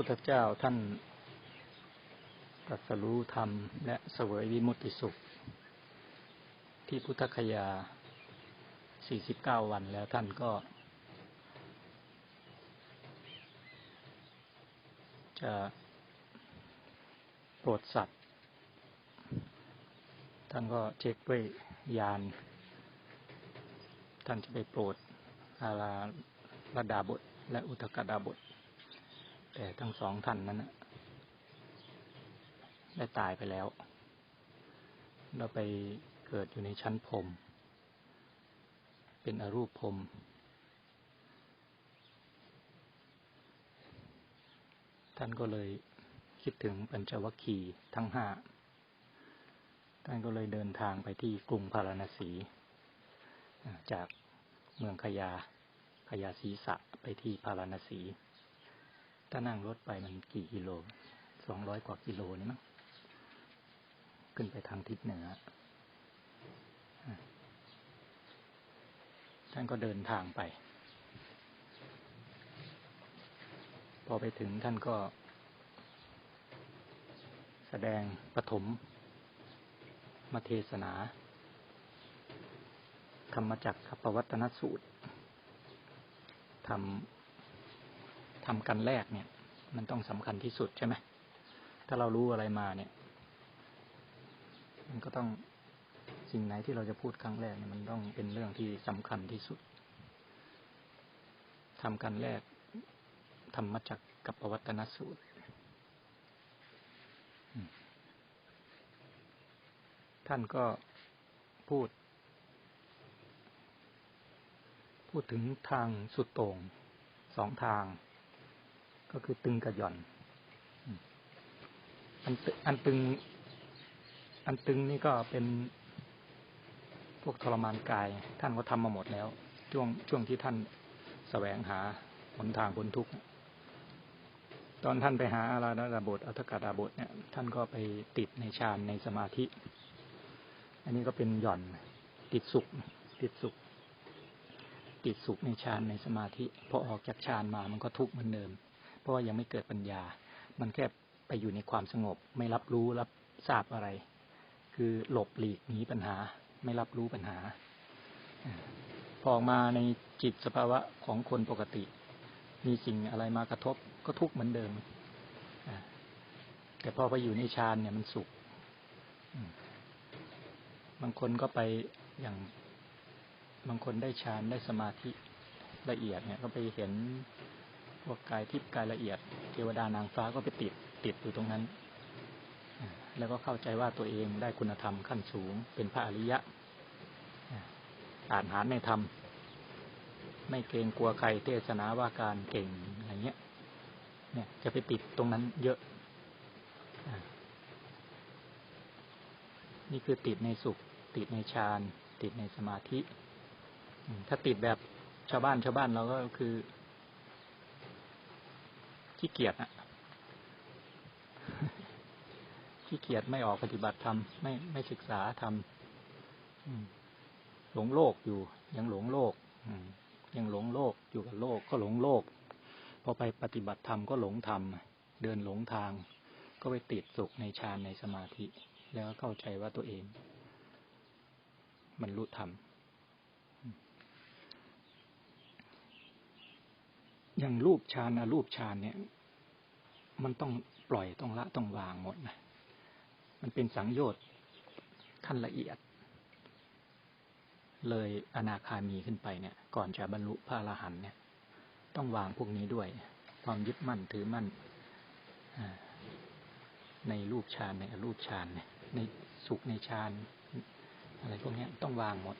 พุทธเจ้าท่านตรัสรู้ธรรม และเสวยวิมุตติสุข ที่พุทธคยา 49 วันแล้วท่านก็ จะโปรดสัตว์ ท่านก็เช็คด้วยยาน ท่านจะไปโปรดอาราระดาบทและอุตกดาบท แต่ทั้งสองท่านนั้นได้ตายไปแล้ว เราไปเกิดอยู่ในชั้นพรมเป็นอรูปพรมท่านก็เลยคิดถึงปัญจวัคคีย์ทั้งห้า ท่านก็เลยเดินทางไปที่กรุงพาราณสี จากเมืองขยาขยาศีสะไปที่พาราณสี ถ้านั่งรถไปมันกี่กิโล สองร้อยกว่ากิโลนี่มั้ง ขึ้นไปทางทิศเหนือ ท่านก็เดินทางไป พอไปถึงท่านก็ แสดงปฐมมาเทศนา ธรรมจักรขปวัตนสูตรทำ ทำกันแรกเนี่ย มันต้องสำคัญที่สุดใช่ไหมถ้าเรารู้อะไรมาเนี่ย มันก็ต้องสิ่งไหนที่เราจะพูดครั้งแรกเนี่ยมันต้องเป็นเรื่องที่สำคัญที่สุดทำกันแรกธรรมจักกับปวัตนสูตร ท่านก็พูด พูดถึงทางสุดโต่งสองทาง ก็คือตึงกับหย่อน อันอันตึง อันตึงนี่ก็เป็นพวกทรมานกาย ท่านก็ทำมาหมดแล้ว ช่วงช่วงที่ท่านสแสวงหาหนทางบนทุกข์ตอนท่านไปหาอาราดาบทอัตกาดาบทเนี่ย ท่านก็ไปติดในฌานในสมาธิ อันนี้ก็เป็นหย่อน ติดสุข ติดสุข ติดสุขในฌานในสมาธิ พอออกจากฌานมามันก็ทุกข์เหมือนเดิม ราะว่ายังไม่เกิดปัญญา มันแค่ไปอยู่ในความสงบ ไม่รับรู้รับทราบอะไร คือหลบหลีกหนีปัญหา ไม่รับรู้ปัญหา พอออกมาในจิตสภาวะของคนปกติ มีสิ่งอะไรมากระทบก็ทุกข์เหมือนเดิม แต่พอไปอยู่ในฌานเนี่ยมันสุข บางคนก็ไปอย่างบางคนได้ฌานได้สมาธิละเอียดเนี่ยก็ไปเห็น พวกกายทิพย์กายละเอียด เทวดานางฟ้าก็ไปติดติดอยู่ตรงนั้น แล้วก็เข้าใจว่าตัวเองได้คุณธรรมขั้นสูง เป็นพระอริยะอ่านหารในธรรม ไม่เกรงกลัวใครเทศนาว่าการเก่งอะไรเงี้ย เนี่ยจะไปติดตรงนั้นเยอะนี่คือติดในสุข ติดในฌาน ติดในสมาธิ ถ้าติดแบบชาวบ้านชาวบ้านเราก็คือ ขี้เกียจอะขี้เกียจไม่ออกปฏิบัติธรรมไม่ไม่ศึกษาธรรมหลงโลกอยู่ ยังหลงโลกยังหลงโลกอยู่กับโลกก็หลงโลก พอไปปฏิบัติธรรมก็หลงธรรมเดินหลงทาง ก็ไปติดสุขในฌานในสมาธิ แล้วเข้าใจว่าตัวเองมันรู้ธรรม อย่างรูปฌานอรูปฌานเนี่ย มันต้องปล่อยต้องละต้องวางหมดนะมันเป็นสังโยชน์ขั้นละเอียด เลยอนาคามีขึ้นไปเนี่ย ก่อนจะบรรลุพระอรหันต์เนี่ย ต้องวางพวกนี้ด้วย ความยึดมั่นถือมั่นในรูปฌานในอรูปฌานเนี่ยในสุขในฌานอะไรพวกนี้ต้องวางหมด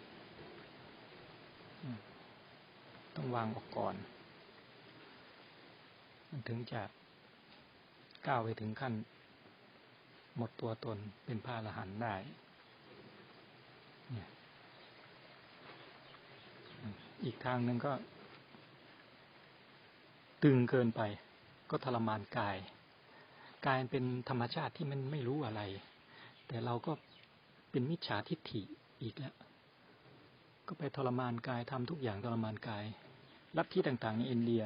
ต้องวางออกก่อนมัน ถึงจะก้าวไปถึงขั้น หมดตัวตนเป็นพระอรหันต์ได้อีกทางหนึ่งก็ ตึงเกินไป ก็ทรมานกาย กายเป็นธรรมชาติที่มันไม่รู้อะไร แต่เราก็เป็นมิจฉาทิฏฐิอีกแล้ว ก็ไปทรมานกายทำทุกอย่างทรมานกายลัทธิต่าง ๆ ในอินเดีย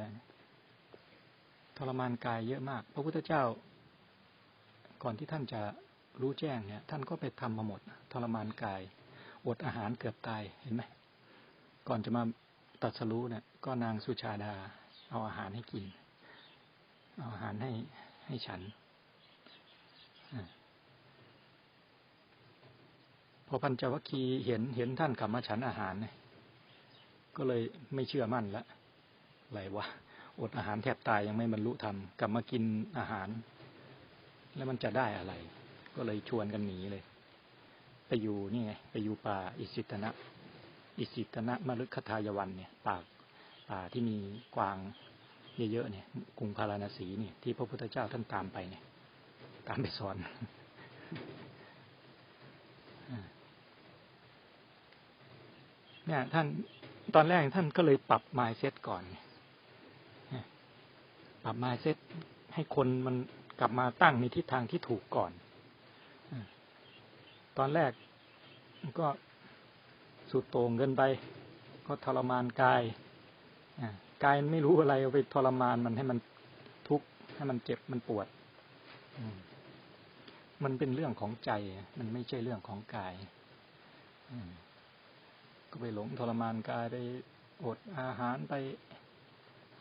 ทรมานกายเยอะมาก พระพุทธเจ้า ก่อนที่ท่านจะรู้แจ้งเนี่ย ท่านก็ไปทำมาหมด ทรมานกายอดอาหารเกือบตายเห็นไหมก่อนจะมาตัดสรู้เนี่ย ก็นางสุชาดา เอาอาหารให้กิน เอาอาหารให้ให้ฉันพอพันจวัคคีเห็นเห็นท่านกลับมาฉันอาหารเนี่ยก็เลยไม่เชื่อมั่นละอะไรวะ อดอาหารแทบตายยังไม่บรรลุธรรมกลับมากินอาหาร แล้วมันจะได้อะไร ก็เลยชวนกันหนีเลย ไปอยู่นี่ไงไปอยู่ป่าอิสิตนะ อิสิตนะมฤคทายวันเนี่ยป่าป่าที่มีกวางเยอะๆเนี่ยกรุงพาราณสีเนี่ยที่พระพุทธเจ้าท่านตามไปเนี่ยตามไปสอนเนี่ยท่านตอนแรกท่านก็เลยปรับมายเซตก่อน ปรับมาเซตให้คนมันกลับมาตั้งในทิศทางที่ถูกก่อนตอนแรกก็สุดโต่งเกินไป ก็ทรมานกายกายไม่รู้อะไรเอาไปทรมานมันให้มันทุกข์ให้มันเจ็บมันปวดมันเป็นเรื่องของใจ มันไม่ใช่เรื่องของกายก็ไปหลงทรมานกายไปอดอาหารไป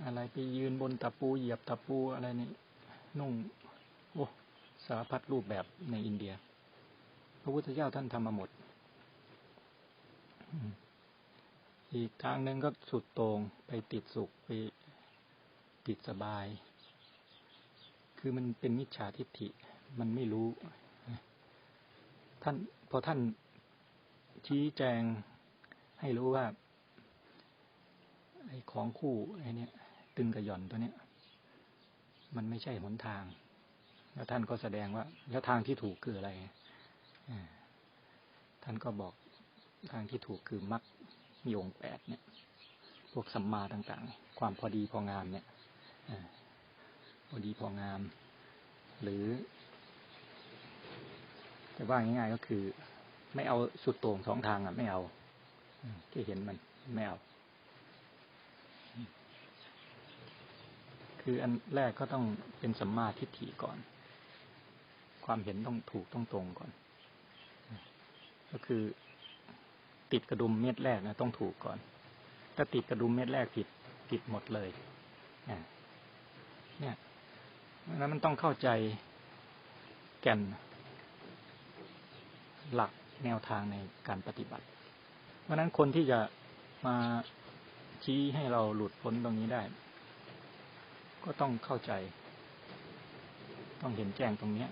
อะไรไปยืนบนตะปูเหยียบตะปูอะไรนี่นุ่งโอ้สารพัดรูปแบบในอินเดีย พระพุทธเจ้าท่านทำมาหมด อีกทางหนึ่งก็สุดตรงไปติดสุขไปติดสบาย คือมันเป็นมิจฉาทิฏฐิมันไม่รู้ ท่านพอท่านชี้แจงให้รู้ว่าไอ้ของคู่ไอ้นี่ ตึงกับหย่อนตัวเนี้ย มันไม่ใช่หนทาง แล้วท่านก็แสดงว่า แล้วทางที่ถูกคืออะไรท่านก็บอกทางที่ถูกคือมรรคมีองแปดเนี่ย พวกสัมมาต่างๆ ความพอดีพองามเนี่ยพอดีพองาม หรือจะว่าง่ายๆก็คือ ไม่เอาสุดโต่งสองทางอะ ไม่เอาที่เห็นมันไม่เอา คืออันแรกก็ต้องเป็นสัมมาทิฏฐิก่อน ความเห็นต้องถูกต้องตรงก่อน ก็คือติดกระดุมเม็ดแรกนะต้องถูกก่อน ถ้าติดกระดุมเม็ดแรกผิดผิดหมดเลยเนี่ยนั้นมันต้องเข้าใจแก่นหลักแนวทางในการปฏิบัติ เพราะนั้นคนที่จะมาชี้ให้เราหลุดพ้นตรงนี้ได้ ก็ต้องเข้าใจ ต้องเห็นแจ้งตรงเนี้ย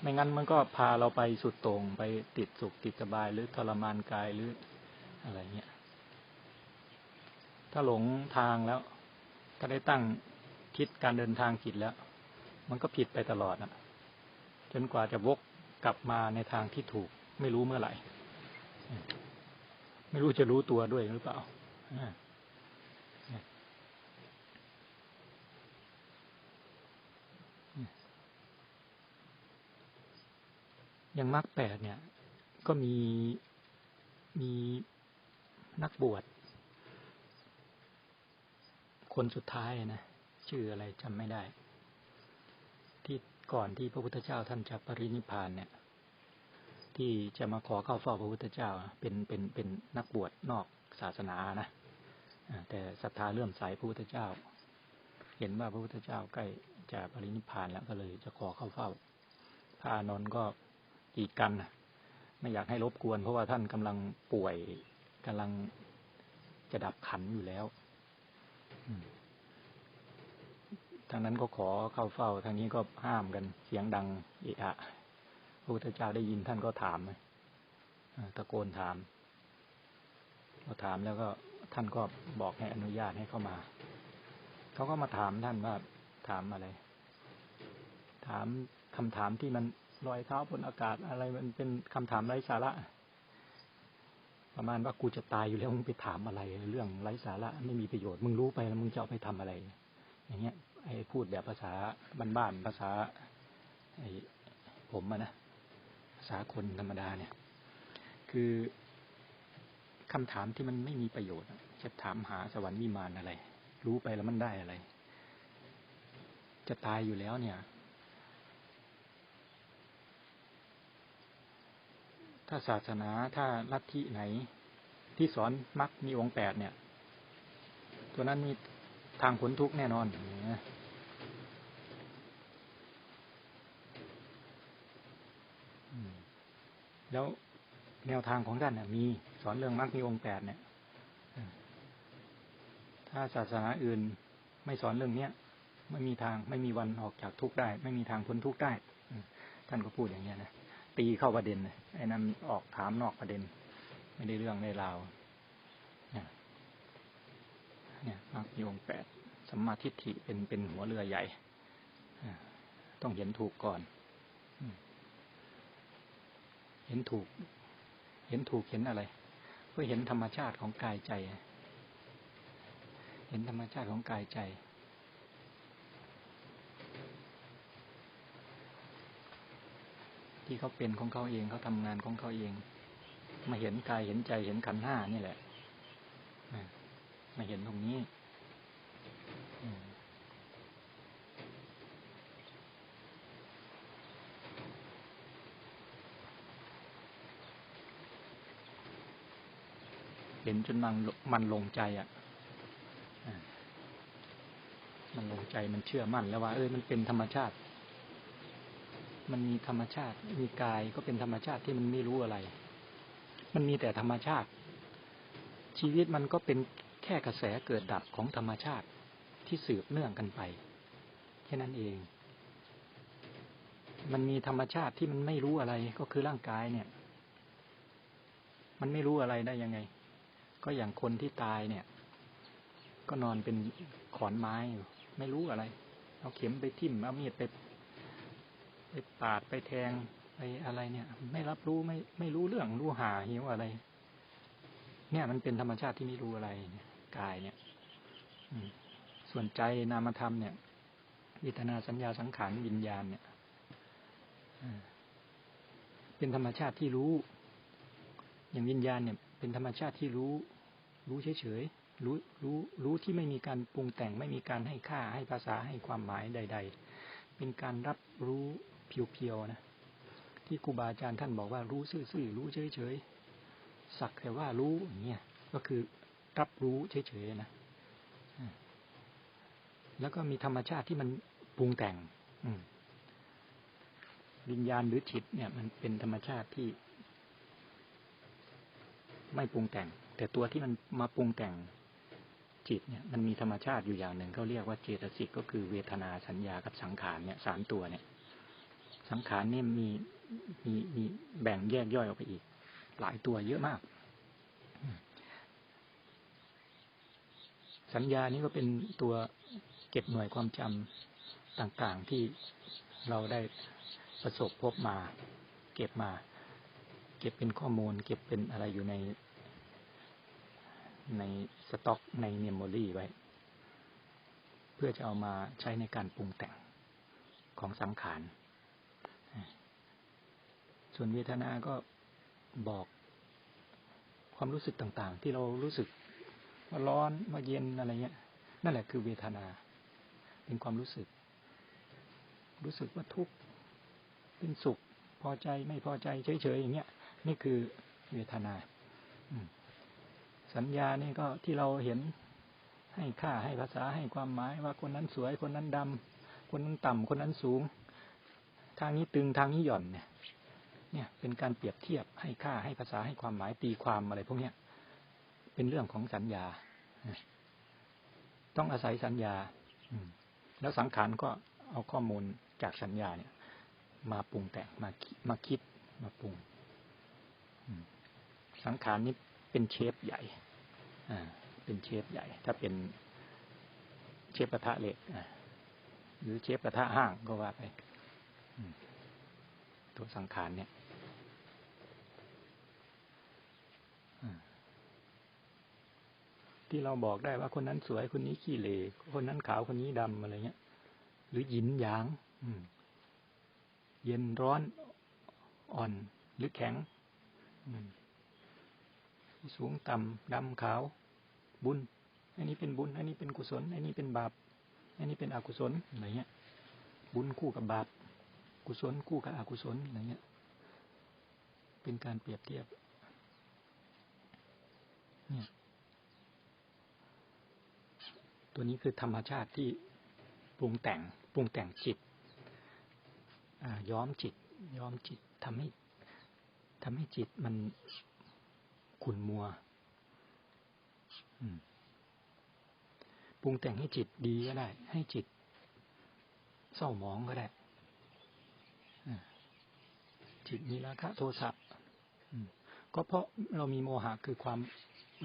ไม่งั้นมันก็พาเราไปสุดตรงไปติดสุขติดสบายหรือทรมานกายหรืออะไรเงี้ย ถ้าหลงทางแล้ว ถ้าได้ตั้งคิดการเดินทางผิดแล้ว มันก็ผิดไปตลอดนะจนกว่าจะวกกลับมาในทางที่ถูก ไม่รู้เมื่อไหร่ ไม่รู้จะรู้ตัวด้วยหรือเปล่า อย่างมรรคแปดเนี่ย ก็มีมีนักบวช คนสุดท้ายนะชื่ออะไรจำไม่ได้ ที่ก่อนที่พระพุทธเจ้าท่านจะปรินิพานเนี่ย ที่จะมาขอเข้าเฝ้าพระพุทธเจ้า เป็นเป็นเป็นนักบวชนอกศาสนานะแต่ศรัทธาเลื่อมใสพระพุทธเจ้า เห็นว่าพระพุทธเจ้าใกล้จะปรินิพานแล้วก็เลยจะขอเข้าเฝ้าพระอนนท์ก็ กีดกันไม่อยากให้รบกวน เพราะว่าท่านกำลังป่วยกำลังจะดับขันอยู่แล้วทางนั้นก็ขอเข้าเฝ้า ทางนี้ก็ห้ามกันเสียงดังเอะอะพระพุทธเจ้าได้ยินท่านก็ถามตะโกนถามพอถามแล้วก็ท่านก็บอกให้อนุญาตให้เข้ามา เขาก็มาถามท่านว่าถามอะไร ถามคำถามที่มัน ลอยเท้าบนอากาศอะไรมันเป็นคำถามไร้สาระ ประมาณว่ากูจะตายอยู่แล้วมึงไปถามอะไร เรื่องไร้สาระไม่มีประโยชน์มึงรู้ไปแล้วมึงจะเอาไปทำอะไร อย่างเงี้ยไอ้พูดแบบภาษาบ้านๆภาษา ไอ้ผมอะนะภาษาคนธรรมดาเนี่ย คือคำถามที่มันไม่มีประโยชน์จะถามหาสวรรค์วิมานอะไร รู้ไปแล้วมันได้อะไร จะตายอยู่แล้วเนี่ย ถ้าศาสนาถ้าลัทธิไหน ที่สอนมรรคมีองค์แปดเนี่ย ตัวนั้นมีทางผลทุกข์แน่นอนแล้วแนวทางของท่านมีสอนเรื่องมรรคมีองค์แปดเนี่ย ถ้าศาสนาอื่นไม่สอนเรื่องเนี้ยไม่มีทางไม่มีวันออกจากทุกข์ได้ ไม่มีทางพ้นทุกข์ได้ ท่านก็พูดอย่างเงี้ยนะ ตีเข้าประเด็นเลยไอ้นั้นออกถามนอกประเด็น ไม่ได้เรื่องในราวเนี่ยเนี่ยมรรคมีองแปดสัมมาทิฏฐิเป็นเป็นหัวเรือใหญ่ต้องเห็นถูกก่อน เห็นถูก เห็นถูกเห็นอะไรเพื่อเห็นธรรมชาติของกายใจ เห็นธรรมชาติของกายใจ ที่เขาเป็นของเขาเองเขาทำงานของเขาเอง มาเห็นกายเห็นใจเห็นขันห้านี่แหละมาเห็นตรงนี้เห็นจนมันมันลงใจอะ มันลงใจมันเชื่อมั่นแล้วว่า เออมันเป็นธรรมชาติ มันมีธรรมชาติ มีกายก็เป็นธรรมชาติที่มันไม่รู้อะไร มันมีแต่ธรรมชาติ ชีวิตมันก็เป็นแค่กระแสเกิดดับของธรรมชาติที่สืบเนื่องกันไปแค่นั้นเอง มันมีธรรมชาติที่มันไม่รู้อะไรก็คือร่างกายเนี่ย มันไม่รู้อะไรได้ยังไง ก็อย่างคนที่ตายเนี่ย ก็นอนเป็นขอนไม้อยู่ไม่รู้อะไร เอาเข็มไปทิ่มเอามีดไป ไปปาดไปแทงไปอะไรเนี่ย ไม่รับรู้ไม่ไม่รู้เรื่องรู้หาหิวอะไร เนี่ยมันเป็นธรรมชาติที่ไม่รู้อะไรเนี่ยกายเนี่ยส่วนใจนามธรรมเนี่ยวิตนาสัญญาสังขารวิญญาณเนี่ยเป็นธรรมชาติที่รู้ อย่างวิญญาณเนี่ย เป็นธรรมชาติที่รู้ รู้เฉยๆรู้รู้รู้ที่ไม่มีการปรุงแต่งไม่มีการให้ค่าให้ภาษาให้ความหมายใด ๆ เป็นการรับรู้ เพียวๆนะที่ครูบาอาจารย์ท่านบอกว่ารู้ซื่อๆรู้เฉยๆสักแต่ว่ารู้อย่างเงี้ยก็คือรับรู้เฉยๆนะแล้วก็มีธรรมชาติที่มันปรุงแต่งวิญญาณหรือจิตเนี่ย มันเป็นธรรมชาติที่ ไม่ปรุงแต่ง แต่ตัวที่มันมาปรุงแต่งจิตเนี่ยมันมีธรรมชาติอยู่อย่างหนึ่งเขาเรียกว่าเจตสิกก็คือเวทนาสัญญากับสังขารเนี่ยสามตัวเนี่ย สังขารนี่มีมีมีแบ่งแยกย่อยออกไปอีก หลายตัวเยอะมาก สัญญานี้ก็เป็นตัวเก็บหน่วยความจำต่างๆที่เราได้ประสบพบมา เก็บมา เก็บเป็นข้อมูล เก็บเป็นอะไรอยู่ใน ในสต็อกในเมมโมรีไว้ เพื่อจะเอามาใช้ในการปรุงแต่งของสังขาร ส่วนเวทนาก็บอกความรู้สึกต่างๆ ที่เรารู้สึกว่าร้อนว่าเย็นอะไรเงี้ย นั่นแหละคือเวทนา เป็นความรู้สึก รู้สึกว่าทุกข์เป็นสุข พอใจไม่พอใจเฉยๆอย่างเงี้ย นี่คือเวทนาสัญญานี่ก็ที่เราเห็นให้ค่าให้ภาษาให้ความหมายว่าคนนั้นสวยคนนั้นดำคนนั้นต่ำคนนั้นสูง ทางนี้ตึงทางนี้หย่อนเนี่ย เนี่ยเป็นการเปรียบเทียบให้ค่าให้ภาษาให้ความหมายตีความอะไรพวกเนี้ยเป็นเรื่องของสัญญา ต้องอาศัยสัญญาแล้วสังขารก็เอาข้อมูลจากสัญญาเนี่ย มาปรุงแต่งมามาคิดมาปรุงสังขารนี้เป็นเชฟใหญ่เป็นเชฟใหญ่ ถ้าเป็นเชฟกระทะเหล็กหรือเชฟกระทะห้างก็ว่าไปตัวสังขารเนี่ย ที่เราบอกได้ว่าคนนั้นสวยคนนี้ขี้เหร่คนนั้นขาวคนนี้ดำอะไรเงี้ย หรือหยินหยางเย็นร้อนอ่อนหรือแข็งสูงต่ำดำขาว บุญ อันนี้เป็นบุญ อันนี้เป็นกุศล อันนี้เป็นบาป อันนี้เป็นอกุศลอะไรเงี้ย บุญคู่กับบาป กุศลคู่กับอกุศลอะไรเงี้ย เป็นการเปรียบเทียบ เนี่ย ตัวนี้คือธรรมชาติที่ปรุงแต่งปรุงแต่งจิตย้อมจิต ย้อมจิตทำให้ทำให้จิตมันขุ่นมัวปรุงแต่งให้จิตดีก็ได้ ให้จิตเศร้าหมองก็ได้จิตมีราคะโทสะก็เพราะเรามีโมหะคือความ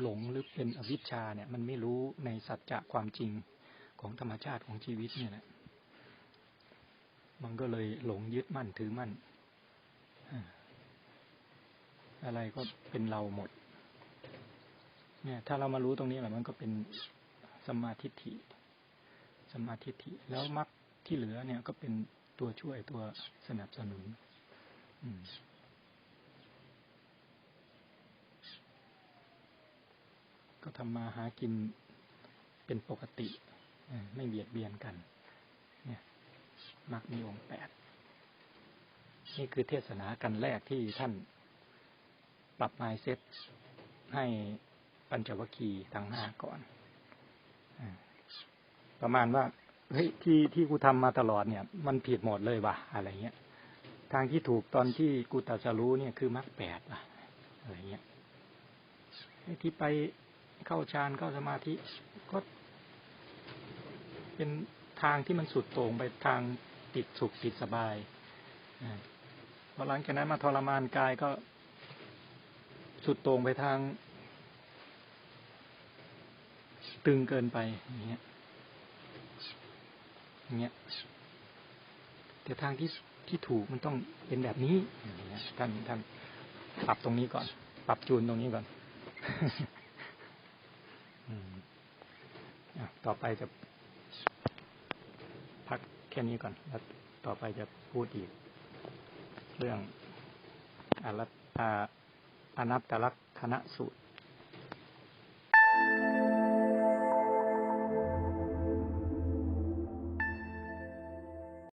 หลงหรือเป็นอวิชชาเนี่ย มันไม่รู้ในสัจจะความจริงของธรรมชาติของชีวิตเนี่ยนะมันก็เลยหลงยึดมั่นถือมั่น อะไรก็เป็นเราหมด เนี่ย ถ้าเรามารู้ตรงนี้แหละมันก็เป็นสมาธิฐิสมาธิฐิแล้วมรรคที่เหลือเนี่ยก็เป็นตัวช่วยตัวสนับสนุน ก็ทำมาหากินเป็นปกติไม่เบียดเบียนกัน เนี่ยมักมีองค์แปดนี่คือเทศนากันแรกที่ท่านปรับไมเซ็ตให้ปัญจวัคคีย์ทั้งห้าก่อนประมาณว่าเฮ้ยที่ที่กูทำมาตลอดเนี่ย มันผิดหมดเลยว่ะอะไรเงี้ย ทางที่ถูกตอนที่กูตัดสรู้เนี่ยคือมรรคแปดว่ะอะไรเงี้ยที่ไป เข้าฌานเข้าสมาธิก็เป็นทางที่มันสุดโต่งไปทางติดสุขติดสบายพอหลังจากนั้นมาทรมานกายก็สุดโต่งไปทางตึงเกินไปอย่างเงี้ยอย่างเงี้ยแต่ทางที่ที่ถูกมันต้องเป็นแบบนี้ท่านท่านปรับตรงนี้ก่อน ปรับจูนตรงนี้ก่อน ต่อไปจะพักแค่นี้ก่อน แล้วต่อไปจะพูดอีก เรื่องอรัตอนัตตลักษณะสูตร